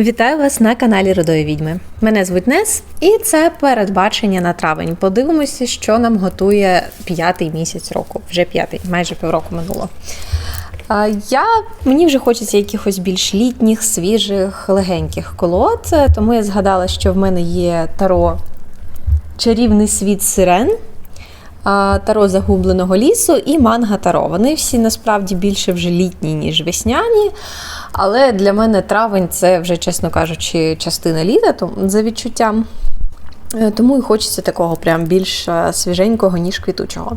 Вітаю вас на каналі Родої Відьми. Мене звуть Нес, і це передбачення на травень. Подивимося, що нам готує п'ятий місяць року. Вже п'ятий, майже півроку минуло. Я, мені вже хочеться якихось більш літніх, свіжих, легеньких колод, тому я згадала, що в мене є таро Чарівний світ сирен. Таро загубленого лісу і манга таро. Вони всі насправді більше вже літні, ніж весняні. Але для мене травень це вже, чесно кажучи, частина літа за відчуттям. Е, Тому і хочеться такого прям більш е, свіженького, ніж квітучого.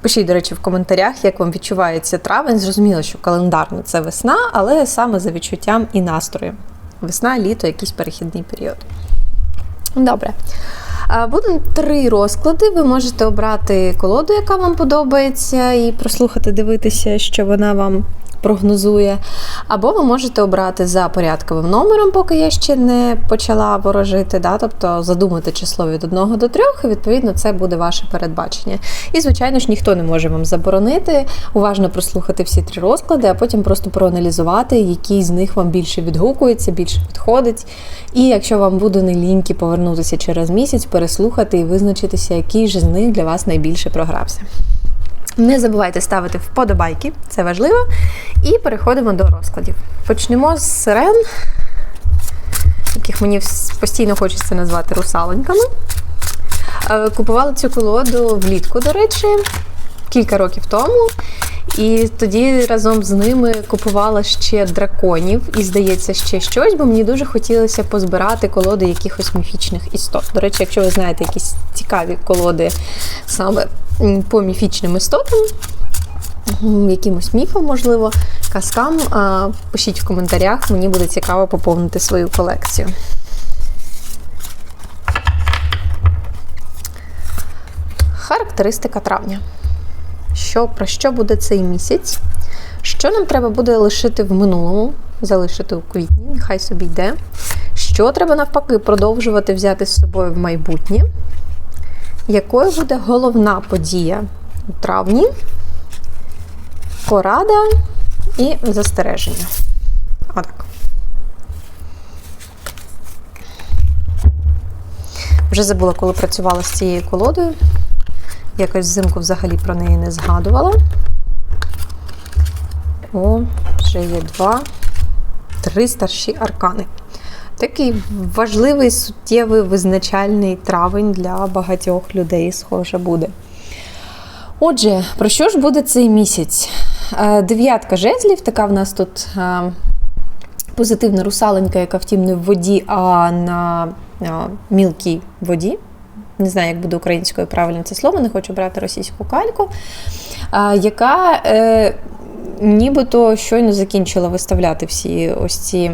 Пишіть, до речі, в коментарях, як вам відчувається травень. Зрозуміло, що календарно це весна, але саме за відчуттям і настроєм. Весна, літо, якийсь перехідний період. Добре. Буде три розклади. Ви можете обрати колоду, яка вам подобається, і прослухати, дивитися, що вона вам прогнозує. Або ви можете обрати за порядковим номером, поки я ще не почала ворожити, да? тобто задумати число від 1 до 3, і відповідно це буде ваше передбачення. І, звичайно ж, ніхто не може вам заборонити уважно прослухати всі три розклади, а потім просто проаналізувати, який з них вам більше відгукується, більше підходить. І якщо вам буде не ліньки повернутися через місяць, переслухати і визначитися, який же з них для вас найбільше програвся. Не забувайте ставити вподобайки, це важливо. І переходимо до розкладів. Почнемо з сирен, яких мені постійно хочеться назвати русалоньками. Е, Купувала цю колоду влітку, до речі, кілька років тому. І тоді разом з ними купувала ще драконів і, здається, ще щось, бо мені дуже хотілося позбирати колоди якихось міфічних істот. До речі, якщо ви знаєте якісь цікаві колоди саме по міфічним істотам, якимось міфам, можливо, казкам, пишіть в коментарях, мені буде цікаво поповнити свою колекцію. Характеристика травня. Що, про що буде цей місяць? Що нам треба буде лишити в минулому, залишити у квітні, нехай собі йде. Що треба навпаки продовжувати взяти з собою в майбутнє? Якою буде головна подія у травні? Порада і застереження. Отак. Вже забула, коли працювала з цією колодою. Якось взимку взагалі про неї не згадувала. О, вже є два, три старші аркани. Такий важливий, суттєвий, визначальний травень для багатьох людей, схоже, буде. Отже, про що ж буде цей місяць? Е, Дев'ятка жезлів, така в нас тут е, позитивна русаленька, яка втім не в воді, а на мілкій воді. Не знаю, як буде українською правильно це слово, не хочу брати російську кальку, яка е, нібито щойно закінчила виставляти всі ось ці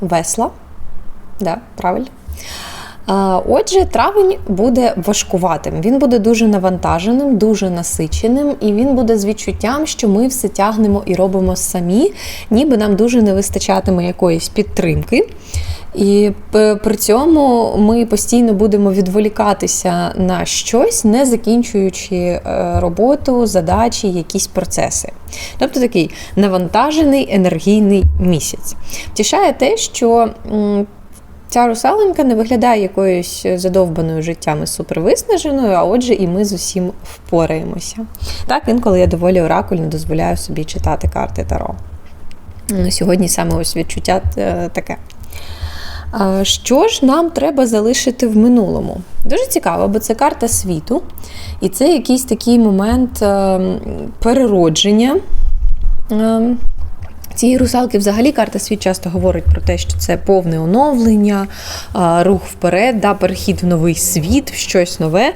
весла. Да, правильно. Отже, травень буде важкуватим. Він буде дуже навантаженим, дуже насиченим, і він буде з відчуттям, що ми все тягнемо і робимо самі, ніби нам дуже не вистачатиме якоїсь підтримки. І при цьому ми постійно будемо відволікатися на щось, не закінчуючи е, роботу, задачі, якісь процеси. Тобто такий навантажений енергійний місяць. Втішає те, що Ця русаленька не виглядає якоюсь задовбаною життям і супервиснаженою, а отже, і ми з усім впораємося. Так, інколи я доволі оракульно дозволяю собі читати карти Таро. Ну, Сьогодні саме ось відчуття е, таке. Що ж нам треба залишити в минулому? Дуже цікаво, бо це карта світу, і це якийсь такий момент е, переродження. Е, Цієї русалки взагалі карта світ часто говорить про те, що це повне оновлення, рух вперед, да, перехід в новий світ, в щось нове.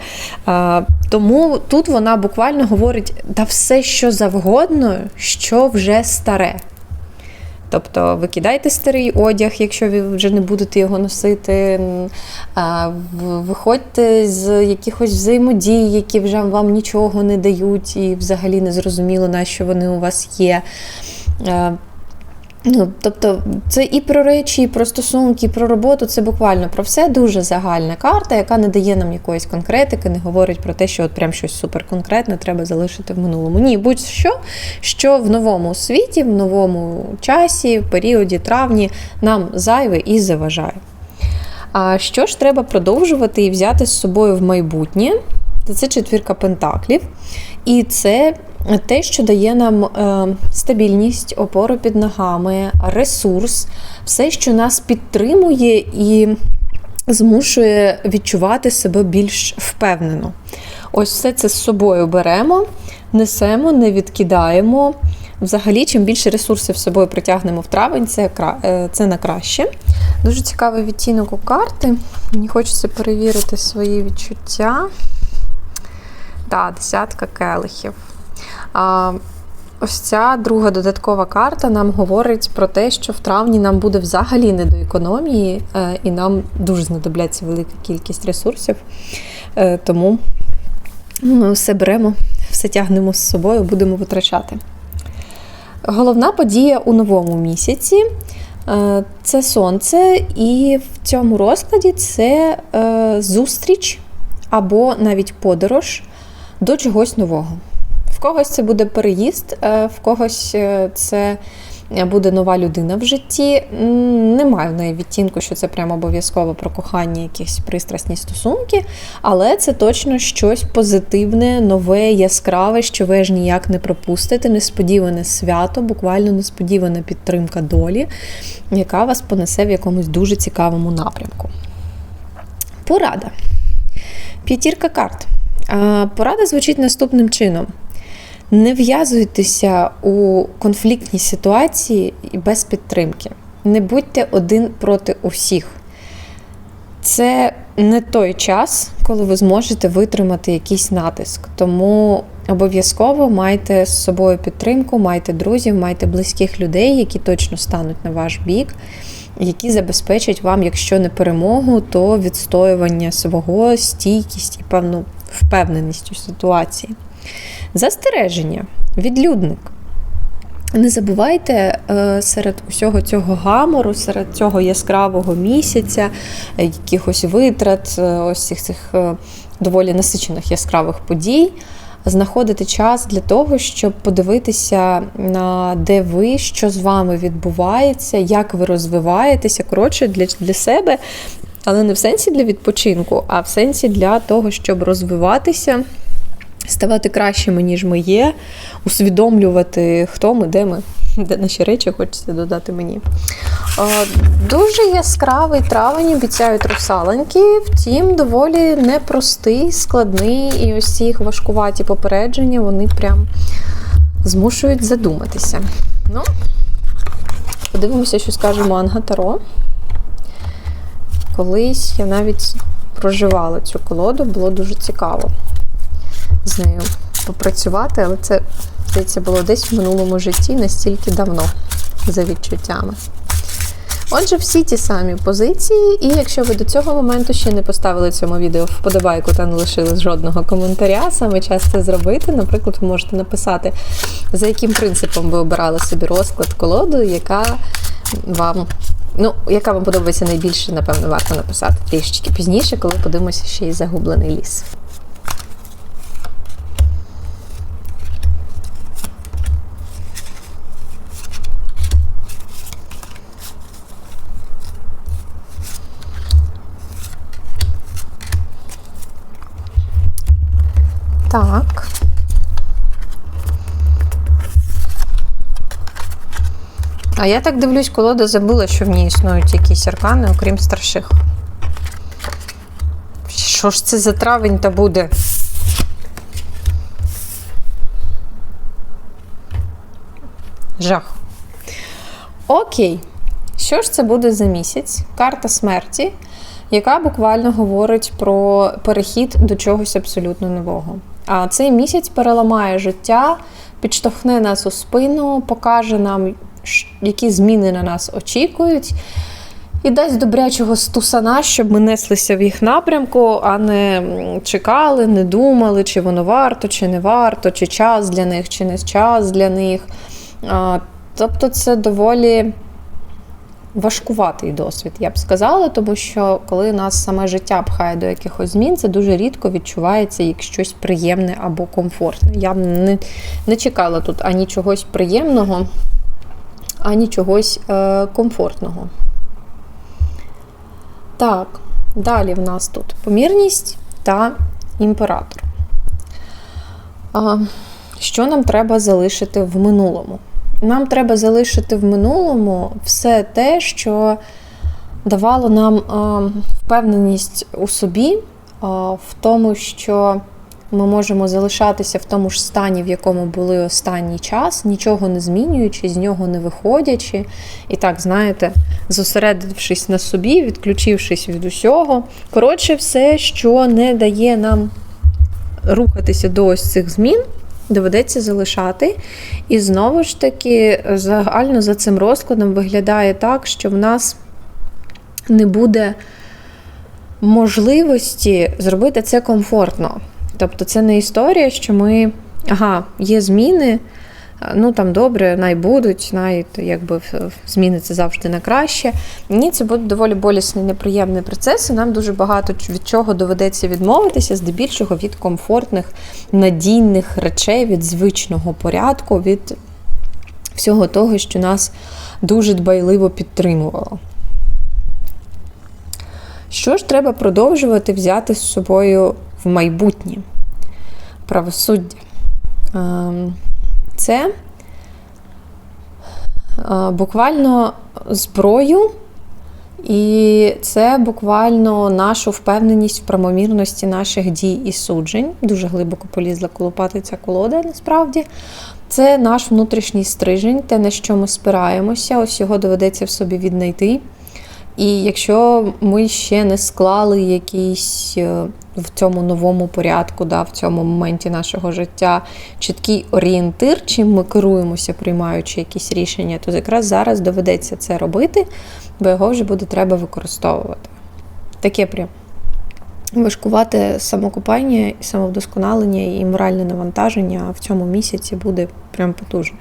Тому тут вона буквально говорить та все, що завгодно, що вже старе. Тобто викидайте старий одяг, якщо ви вже не будете його носити. Виходьте з якихось взаємодій, які вже вам нічого не дають, і взагалі не зрозуміло, на що вони у вас є. Ну, тобто, це і про речі, і про стосунки, і про роботу. Це буквально про все дуже загальна карта, яка не дає нам якоїсь конкретики, не говорить про те, що от прям щось суперконкретне треба залишити в минулому. Ні, будь-що, що в новому світі, в новому часі, в періоді травні нам зайве і заважає. А що ж треба продовжувати і взяти з собою в майбутнє? Це четвірка пентаклів. І це те, що дає нам е, стабільність, опору під ногами, ресурс, все, що нас підтримує і змушує відчувати себе більш впевнено. Ось все це з собою беремо, несемо, не відкидаємо. Взагалі, чим більше ресурсів з собою притягнемо в травень, це е, це на краще. Дуже цікавий відтінок у карти. Мені хочеться перевірити свої відчуття. Так, десятка келихів. Ось ця друга додаткова карта нам говорить про те, що в травні нам буде взагалі не до економії, е, і нам дуже знадобляться велика кількість ресурсів. Е, тому ми все беремо, все тягнемо з собою, будемо витрачати. Головна подія у новому місяці е, це сонце, і в цьому розкладі це зустріч або навіть подорож до чогось нового. Когось це буде переїзд, е, в когось е, це буде нова людина в житті. Немає в неї відтінку, що це прямо обов'язково про кохання, якісь пристрасні стосунки, але це точно щось позитивне, нове, яскраве, що ви ж ніяк не пропустите. Несподіване свято, буквально несподівана підтримка долі, яка вас понесе в якомусь дуже цікавому напрямку. Порада. П'ятірка карт. Порада звучить наступним чином: не в'язуйтеся у конфліктній ситуації без підтримки. Не будьте один проти усіх. Це не той час, коли ви зможете витримати якийсь натиск. Тому обов'язково майте з собою підтримку, майте друзів, майте близьких людей, які точно стануть на ваш бік, які забезпечать вам, якщо не перемогу, то відстоювання свого, стійкість і певну впевненість у ситуації. Застереження, відлюдник. Не забувайте е, серед усього цього гамору, серед цього яскравого місяця, е, якихось витрат, е, ось цих цих доволі насичених яскравих подій, знаходити час для того, щоб подивитися, на де ви, що з вами відбувається, як ви розвиваєтеся. Коротше, для, для себе але не в сенсі для відпочинку, а в сенсі для того, щоб розвиватися, ставати кращими, ніж ми є, усвідомлювати, хто ми, де ми, де наші речі хочеться додати мені. Дуже яскравий травень обіцяють русаленьки, втім, доволі непростий, складний, і ось ці важкуваті попередження, вони прям змушують задуматися. Ну, Подивимося, що скаже Манга Таро. Колись я навіть проживала цю колоду, було дуже цікаво з нею попрацювати, але це, здається, було десь в минулому житті настільки давно, за відчуттями. Отже, всі ті самі позиції, і якщо ви до цього моменту ще не поставили цьому відео вподобайку та не лишили жодного коментаря, саме час це зробити. Наприклад, ви можете написати, за яким принципом ви обирали собі розклад колоду, яка вам Ну, яка вам подобається найбільше, напевно, варто написати трішечки пізніше, коли подивимося ще й загублений ліс. Так. А я так дивлюсь, колода забула, що в ній існують якісь аркани, окрім старших. Що ж це за травень та буде? Жах. Окей. Що ж це буде за місяць? Карта смерті, яка буквально говорить про перехід до чогось абсолютно нового. А цей місяць переламає життя, підштовхне нас у спину, покаже нам які зміни на нас очікують. І дасть добрячого стусана, щоб ми неслися в їх напрямку, а не чекали, не думали, чи воно варто, чи не варто, чи час для них, чи не час для них. Тобто це доволі важкуватий досвід, я б сказала, тому що коли нас саме життя пхає до якихось змін, це дуже рідко відчувається як щось приємне або комфортне. Я б не, не чекала тут ані чогось приємного, ані чогось е, комфортного. Так, далі в нас тут помірність та імператор. А, Що нам треба залишити в минулому? Нам треба залишити в минулому все те, що давало нам а, впевненість у собі, а, в тому, що ми можемо залишатися в тому ж стані, в якому були останній час, нічого не змінюючи, з нього не виходячи. І так, знаєте, зосередившись на собі, відключившись від усього. Коротше, все, що не дає нам рухатися до ось цих змін. Доведеться залишати. І знову ж таки, загально за цим розкладом виглядає так, що в нас не буде можливості зробити це комфортно. Тобто, це не історія, що ми, ага, є зміни, ну там добре, най будуть, най, якби зміни це завжди на краще. Ні, це буде доволі болісний, неприємний процес, і нам дуже багато від чого доведеться відмовитися, здебільшого від комфортних, надійних речей, від звичного порядку, від всього того, що нас дуже дбайливо підтримувало. Що ж треба продовжувати взяти з собою в майбутнє? Правосуддя. Це буквально зброю, і це буквально нашу впевненість в правомірності наших дій і суджень. Дуже глибоко полізла колопати ця колода, насправді. Це наш внутрішній стрижень, те, на що ми спираємося, ось його доведеться в собі віднайти. І якщо ми ще не склали якийсь е, в цьому новому порядку, да, в цьому моменті нашого життя чіткий орієнтир, чим ми керуємося, приймаючи якісь рішення, то якраз зараз доведеться це робити, бо його вже буде треба використовувати. Таке прям важкувати самокупання і самовдосконалення і моральне навантаження в цьому місяці буде прям потужне.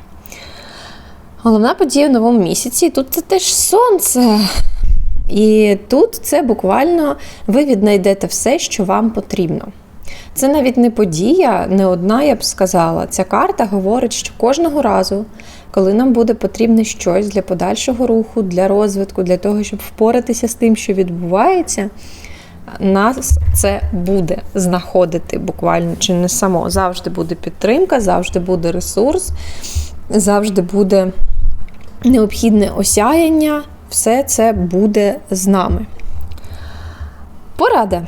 Головна подія в новому місяці тут це теж сонце. І тут це буквально ви віднайдете все, що вам потрібно. Це навіть не подія, не одна, я б сказала. Ця карта говорить, що кожного разу, коли нам буде потрібне щось для подальшого руху, для розвитку, для того, щоб впоратися з тим, що відбувається, нас це буде знаходити буквально чи не само. Завжди буде підтримка, завжди буде ресурс, завжди буде необхідне осяяння все це буде з нами. Порада.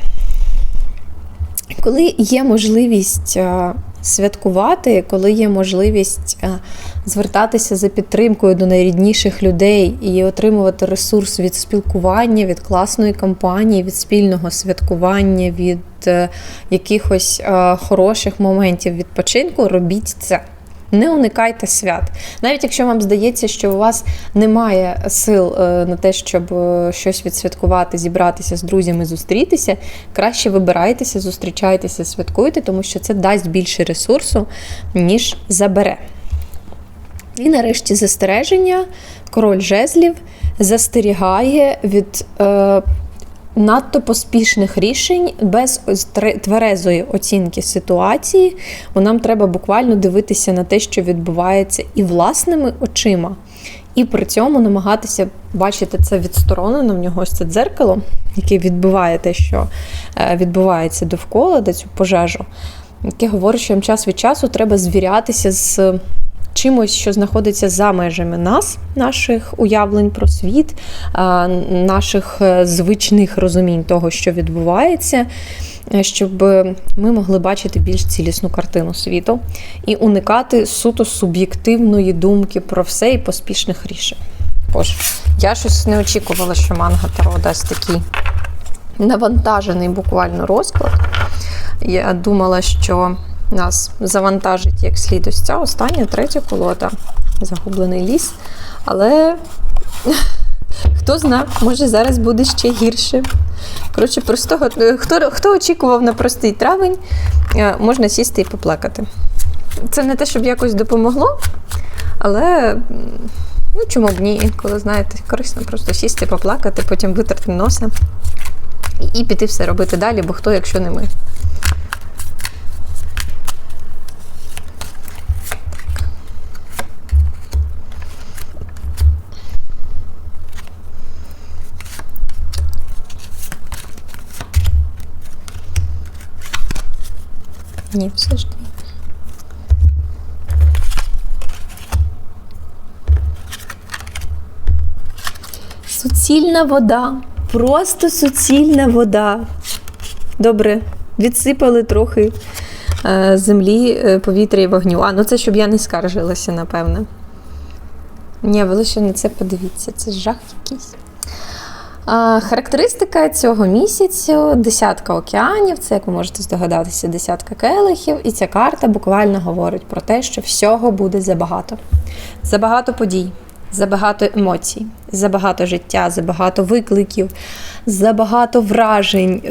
Коли є можливість е, святкувати, коли є можливість е, звертатися за підтримкою до найрідніших людей і отримувати ресурс від спілкування, від класної кампанії, від спільного святкування, від е, якихось хороших моментів відпочинку, робіть це. Не уникайте свят. Навіть якщо вам здається, що у вас немає сил е, на те, щоб е, щось відсвяткувати, зібратися з друзями, зустрітися, краще вибирайтеся, зустрічайтеся, святкуйте, тому що це дасть більше ресурсу, ніж забере. І нарешті застереження, король жезлів застерігає від е, надто поспішних рішень без тверезої оцінки ситуації, бо нам треба буквально дивитися на те, що відбувається, і власними очима. І при цьому намагатися бачити це відсторонено в нього ось це дзеркало, яке відбиває те, що е, відбувається довкола, де цю пожежу, яке говорить, що їм час від часу треба звірятися з чимось, що знаходиться за межами нас, наших уявлень про світ, наших е, звичних розумінь того, що відбувається, е, щоб ми могли бачити більш цілісну картину світу і уникати суто суб'єктивної думки про все і поспішних рішень. Боже, я щось не очікувала, що манга Таро дасть такий навантажений буквально розклад. Я думала, що нас завантажить як слід ось ця остання третя колода. Загублений ліс. Але хто зна, може зараз буде ще гірше. Коротше, простого, хто хто очікував на простий травень, е, можна сісти і поплакати. Це не те, щоб якось допомогло, але Ну, чому б ні, інколи, знаєте, корисно просто сісти, поплакати, потім витерти носа і- і піти все робити далі, бо хто, якщо не ми. Ні, все ж ні. Суцільна вода. Просто суцільна вода. Добре, відсипали трохи е, землі, е, повітря і вогню. А, ну це щоб я не скаржилася, напевне. Ні, ви лише на це подивіться, це жах якийсь. Характеристика цього місяцю десятка океанів, це, як ви можете здогадатися, десятка келихів. І ця карта буквально говорить про те, що всього буде забагато. Забагато подій, забагато емоцій, забагато життя, забагато викликів, забагато вражень.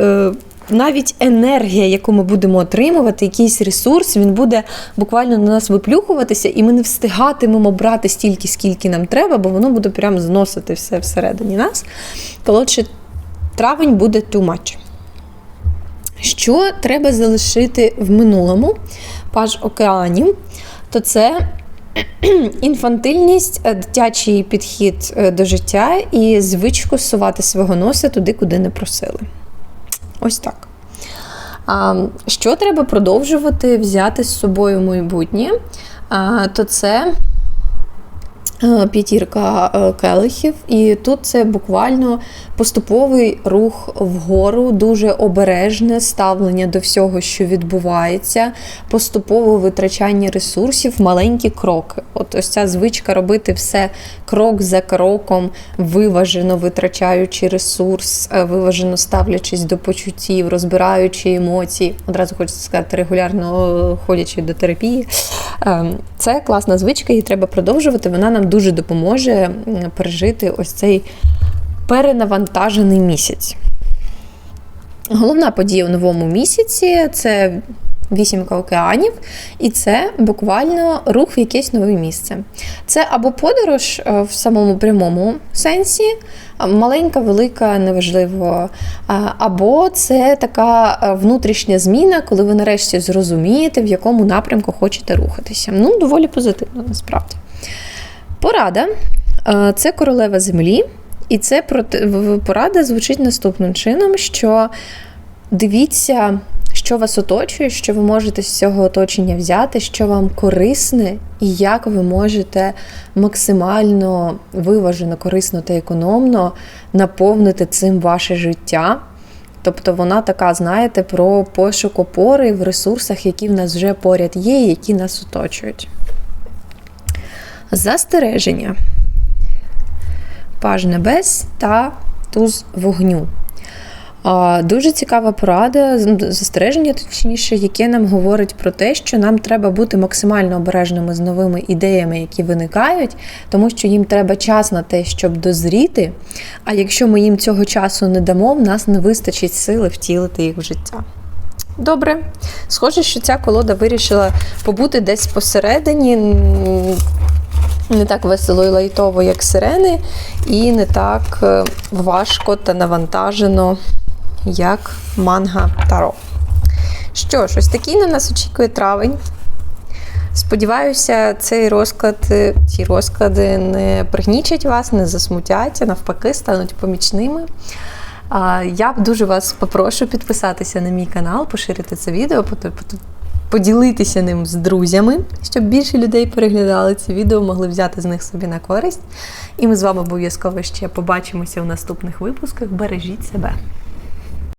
Навіть енергія, яку ми будемо отримувати, якийсь ресурс, він буде буквально на нас виплюхуватися, і ми не встигатимемо брати стільки, скільки нам треба, бо воно буде прям зносити все всередині нас. Коротше, травень буде too much. Що треба залишити в минулому паж океанів, то це інфантильність, е, дитячий підхід е, до життя і звичку сувати свого носа туди, куди не просили. Ось так. А, що треба продовжувати взяти з собою в майбутнє, а, то це п'ятірка е, келихів, і тут це буквально поступовий рух вгору, дуже обережне ставлення до всього, що відбувається, поступове витрачання ресурсів, маленькі кроки. От ось ця звичка робити все крок за кроком, виважено витрачаючи ресурс, е, виважено ставлячись до почуттів, розбираючи емоції. Одразу хочеться сказати, регулярно е, ходячи до терапії. Ем, Це класна звичка, її треба продовжувати. Вона нам дуже допоможе пережити ось цей перенавантажений місяць. Головна подія у новому місяці це вісімка океанів, і це буквально рух в якесь нове місце. Це або подорож е, в самому прямому сенсі, маленька, велика, неважливо. Або це така е, внутрішня зміна, коли ви нарешті зрозумієте, в якому напрямку хочете рухатися. Ну, доволі позитивно, насправді. Порада е, це королева землі, і це порада звучить наступним чином, що дивіться, що вас оточує, що ви можете з цього оточення взяти, що вам корисне, і як ви можете максимально виважено, корисно та економно наповнити цим ваше життя. Тобто вона така, знаєте, про пошук опори в ресурсах, які в нас вже поряд є, які нас оточують. Застереження. Паж небес та туз вогню. Дуже цікава порада, застереження, точніше, яке нам говорить про те, що нам треба бути максимально обережними з новими ідеями, які виникають, тому що їм треба час на те, щоб дозріти. А якщо ми їм цього часу не дамо, в нас не вистачить сили втілити їх в життя. Добре, схоже, що ця колода вирішила побути десь посередині, не так весело і лайтово, як сирени, і не так е, важко та навантажено, як манга Таро. Що ж, ось такий на нас очікує травень. Сподіваюся, цей розклад, е, ці розклади не пригнічать вас, не засмутять, а навпаки, стануть помічними. Я б дуже вас попрошу підписатися на мій канал, поширити це відео, поділитися ним з друзями, щоб більше людей переглядали ці відео, могли взяти з них собі на користь. І ми з вами обов'язково ще побачимося в наступних випусках. Бережіть себе.